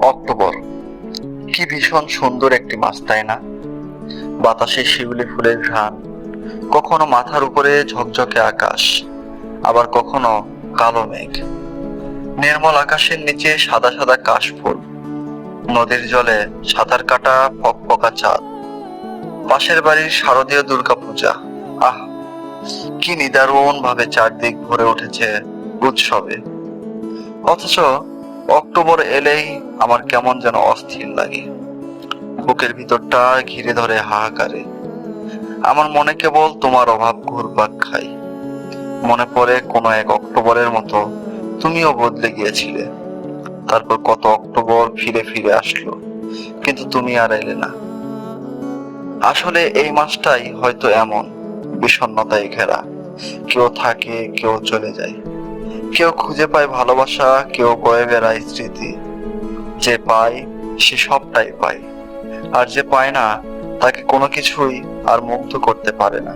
October. কি ভীষণ সুন্দর একটি মাস, তাই না? বাতাসে শিউলি ফুলের ঘ্রাণ, কখনো মাথার উপরে ঝকঝকে আকাশ, আবার কখনো কালো মেঘ। নির্মল আকাশের নিচে সাদা সাদা কাশফুল, নদীর জলে সাঁতার কাটা ফকফকা চাঁদ। পাশের বাড়ির শারদীয় দুর্গাপূজা, আহ! কি নিদারুণ ভাবে চারদিক ভরে উঠেছে উৎসবে। অথচ অক্টোবর এলেই আমার কেমন যেন অস্থির লাগে। বুকের ভিতরটা ঘিরে ধরে হাহাকারে। আমার মনে কেবল তোমার অভাব ঘুরপাক খাই মনে পড়ে কোনো এক অক্টোবরের মতো তুমিও বদলে গিয়েছিলে। তারপর কত অক্টোবর ফিরে ফিরে আসলো, কিন্তু তুমি আর এলে না। আসলে এই মাসটাই হয়তো এমন বিষণ্ণতায় ঘেরা। কেউ থাকে, কেউ চলে যায়। কেউ খুঁজে পায় ভালোবাসা, কেউ বয়ে বেড়ায় স্মৃতি। যে পায়, সে সবটাই পায়। আর যে পায় না, তাকে কোনো কিছুই আর মুগ্ধ করতে পারে না।